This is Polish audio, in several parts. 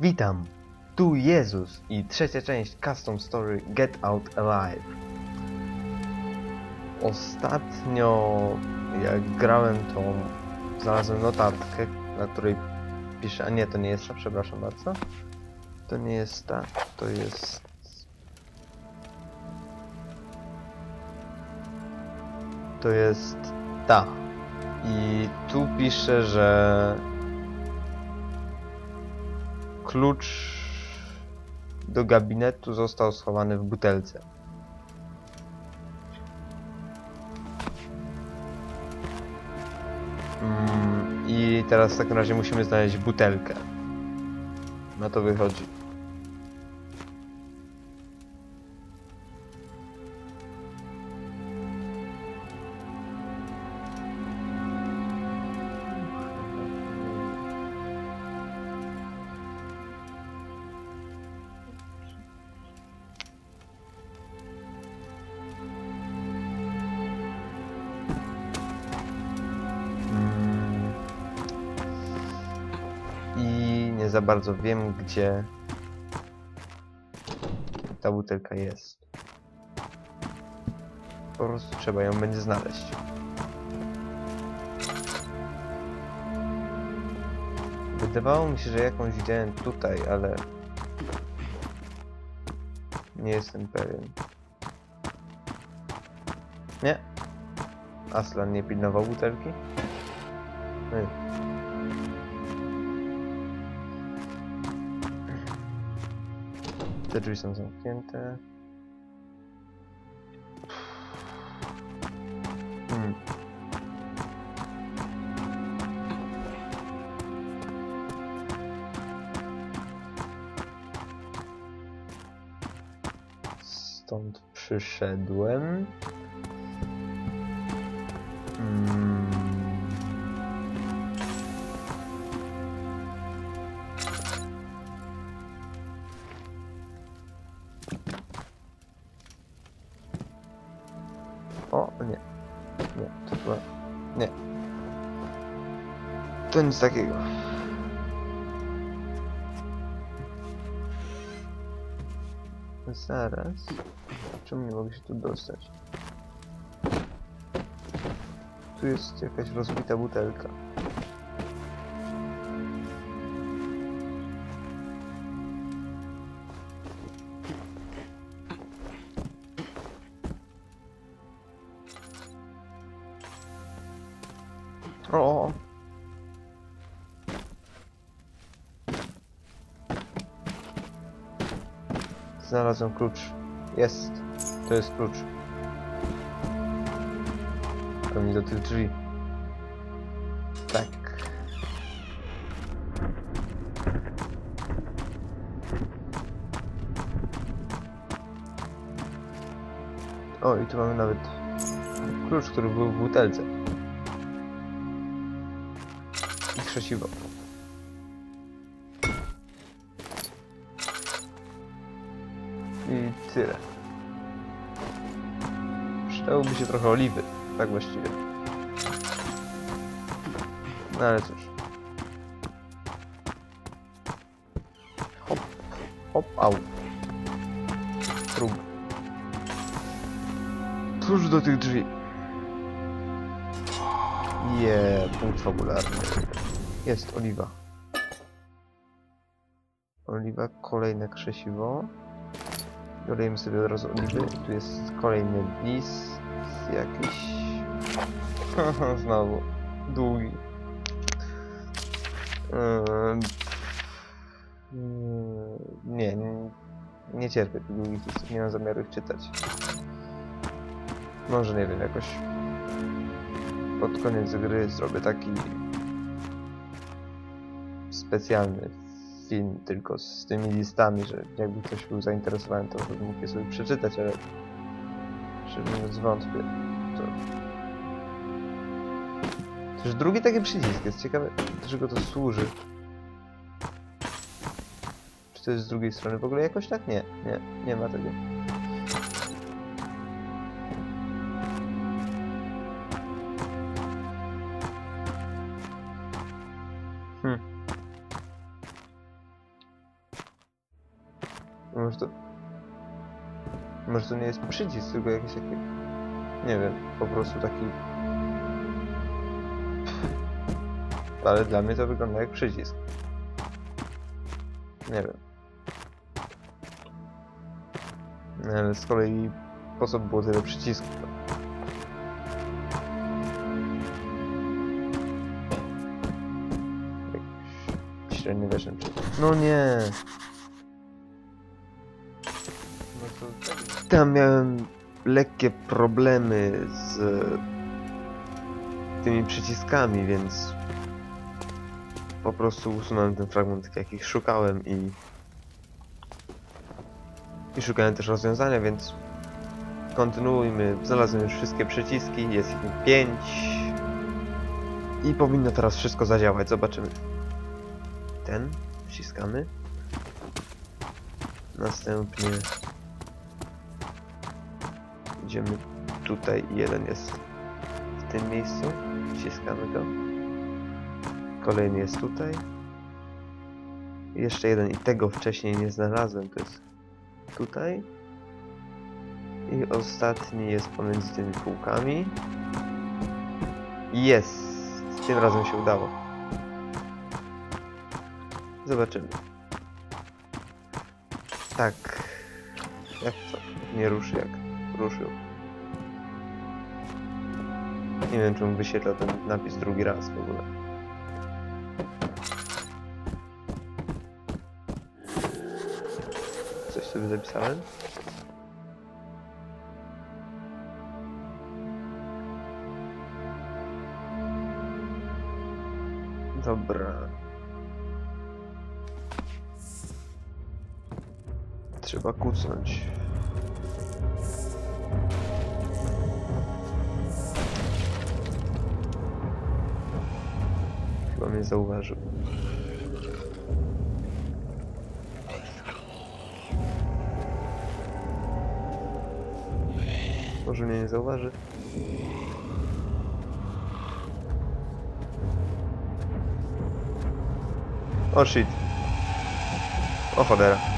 Witam, tu Jezus i trzecia część Custom Story Get Out Alive. Ostatnio jak grałem tą, znalazłem notatkę, na której piszę, a nie, to nie jest ta, przepraszam bardzo. To nie jest ta, to jest... To jest ta. I tu pisze, że klucz do gabinetu został schowany w butelce. Mm, I teraz w takim razie musimy znaleźć butelkę. Na to wychodzi. I nie za bardzo wiem, gdzie ta butelka jest. Po prostu trzeba ją będzie znaleźć. Wydawało mi się, że jakąś widziałem tutaj, ale nie jestem pewien. Nie. Aslan nie pilnował butelki? Nie. Te drzwi są zamknięte. Hmm. Stąd przyszedłem. Mm. To nic takiego. Zaraz. Czemu nie mogę się tu dostać? Tu jest jakaś rozbita butelka. Znalazłem klucz. Jest. To jest klucz. Pewnie do tych drzwi. Tak. O, i tu mamy nawet klucz, który był w butelce. I krzesiwo. Tyle. Przydałoby się trochę oliwy, tak właściwie. No ale cóż. Hop, hop, au. Próg. Klucz do tych drzwi. Je, punkt fabularny. Jest oliwa. Oliwa, kolejne krzesiwo. Dolejemy sobie od razu oliwy. Tu jest kolejny lis jakiś. Znowu. Długi. Ehm, mm, Nie, nie, nie cierpię tych długich listów, nie mam zamiaru ich czytać. Może nie wiem, jakoś pod koniec gry zrobię taki specjalny film tylko z tymi listami, że jakby ktoś był zainteresowany, to mógł je sobie przeczytać, ale szczerze mówiąc wątpię. To... Też drugi taki przycisk jest ciekawe, do czego to służy. Czy to jest z drugiej strony w ogóle jakoś tak? Nie, nie, nie ma tego. Nie jest przycisk, tylko jakiś taki... Nie wiem, po prostu taki... Ale dla mnie to wygląda jak przycisk. Nie wiem. Ale z kolei po co było tyle przycisków? Średniowieczny przycisk. No nie! Tam miałem lekkie problemy z tymi przyciskami, więc po prostu usunąłem ten fragment, jakich szukałem i i szukałem też rozwiązania, więc kontynuujmy. Znalazłem już wszystkie przyciski, jest ich 5 i powinno teraz wszystko zadziałać. Zobaczymy. Ten wciskamy. Następnie idziemy tutaj. Jeden jest w tym miejscu. Wciskamy go. Kolejny jest tutaj. Jeszcze jeden i tego wcześniej nie znalazłem. To jest tutaj. I ostatni jest pomiędzy tymi półkami. Jest! Tym razem się udało. Zobaczymy. Tak. Jak to? Nie ruszy jak ruszył. Nie wiem, czemu wyświetla ten napis drugi raz w ogóle. Coś sobie zapisałem? Dobra. Trzeba kucnąć. Chyba mnie zauważył. Może mnie nie zauważy. O shit. O cholera.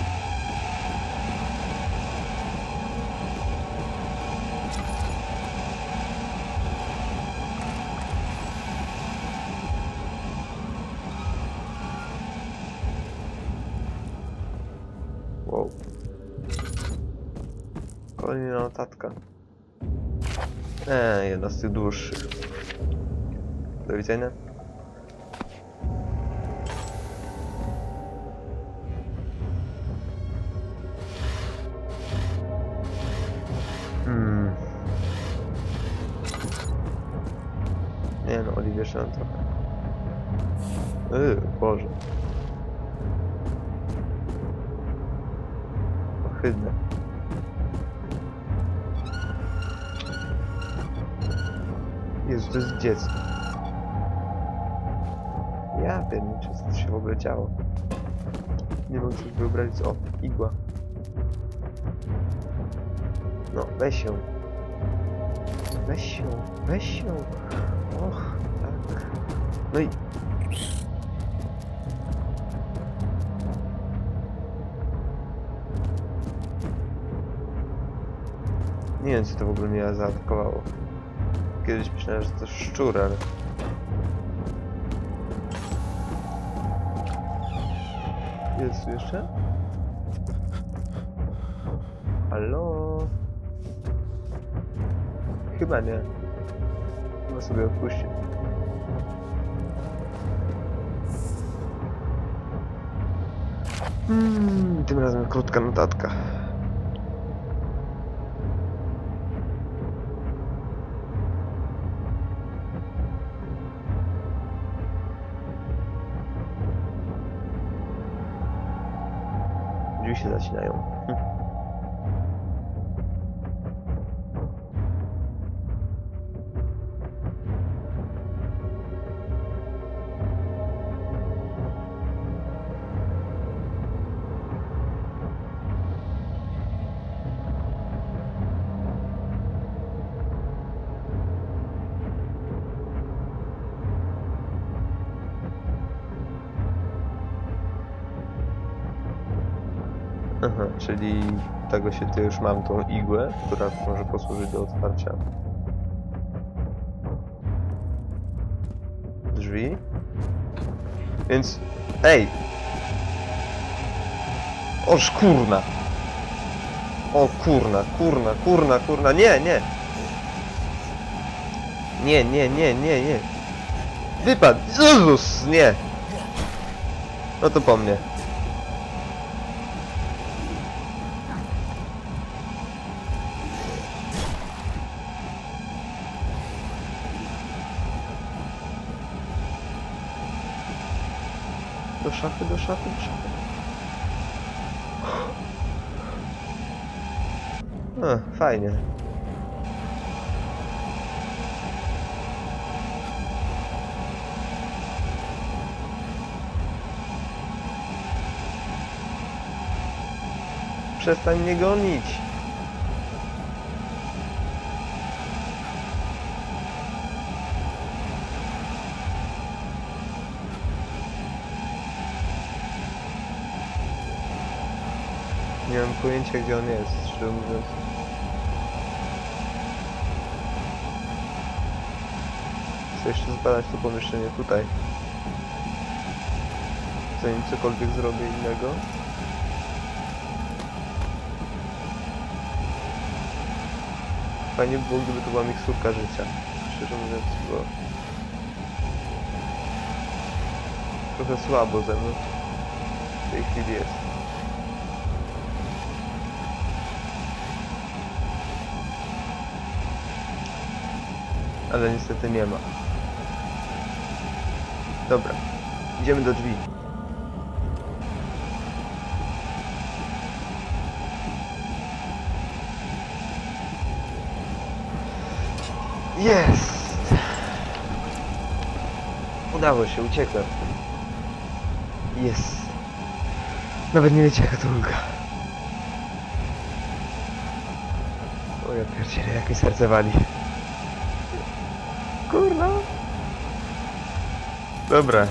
Kolejna notatka. Eee, jedna z tych dłuższych. Do widzenia. Hmm. No, nam trochę. Yy, Boże. Ohydne. To jest dziecko. Ja pierniczę, co się w ogóle działo. Nie mogę sobie wyobrazić, o, igła. No, weź ją. Weź ją, weź ją. Och, tak. No i... Nie wiem, co to w ogóle mnie zaatakowało. Kiedyś myślałem, że to szczur, ale... Jest tu jeszcze? Halo? Chyba nie. Chyba sobie odpuścił. Hmm, tym razem krótka notatka. Drzwi się zacinają. Hm. Aha, czyli tego się ty już mam tą igłę, która może posłużyć do otwarcia. Drzwi. Więc... Ej! O kurna! O kurna, kurna, kurna, kurna, nie, nie! Nie, nie, nie, nie, nie! Wypadł! Jezus, nie! No to po mnie. Do szafy, do szafy, do szafy. A, fajnie. Przestań mnie gonić. Pojęcia gdzie on jest, szczerze mówiąc. Chcę jeszcze zbadać to pomieszczenie tutaj. Zanim cokolwiek zrobię innego. Fajnie by było, gdyby to była miksturka życia. Szczerze mówiąc, bo... Trochę słabo ze mną. W tej chwili jest. Ale niestety nie ma. Dobra. Idziemy do drzwi. Jest! Udało się, uciekłem. Jest. Nawet nie wiecie jaka to ulga. O ja pierdzielę, jak mi serce wali. Kurna. Dobra.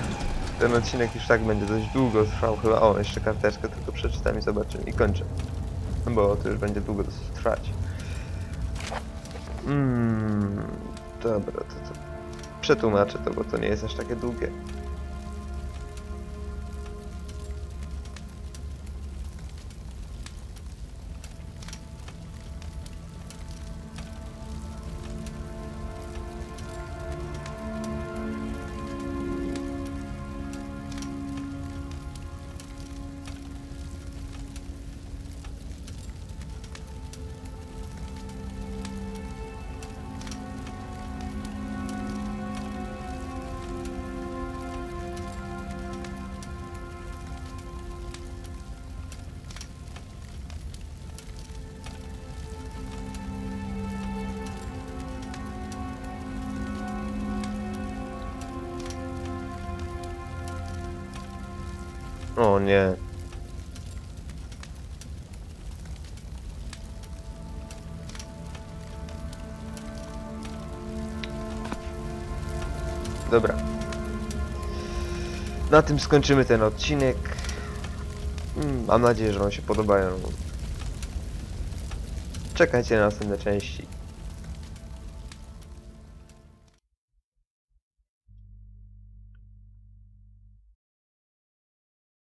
Ten odcinek już tak będzie dość długo trwał chyba. O, jeszcze karteczkę tylko przeczytam i zobaczymy. I kończę. Bo to już będzie długo dosyć trwać. Mm, dobra, to, to przetłumaczę to, bo to nie jest aż takie długie. O nie. Dobra. Na tym skończymy ten odcinek. Mm, Mam nadzieję, że Wam się podobają. Czekajcie na następne części.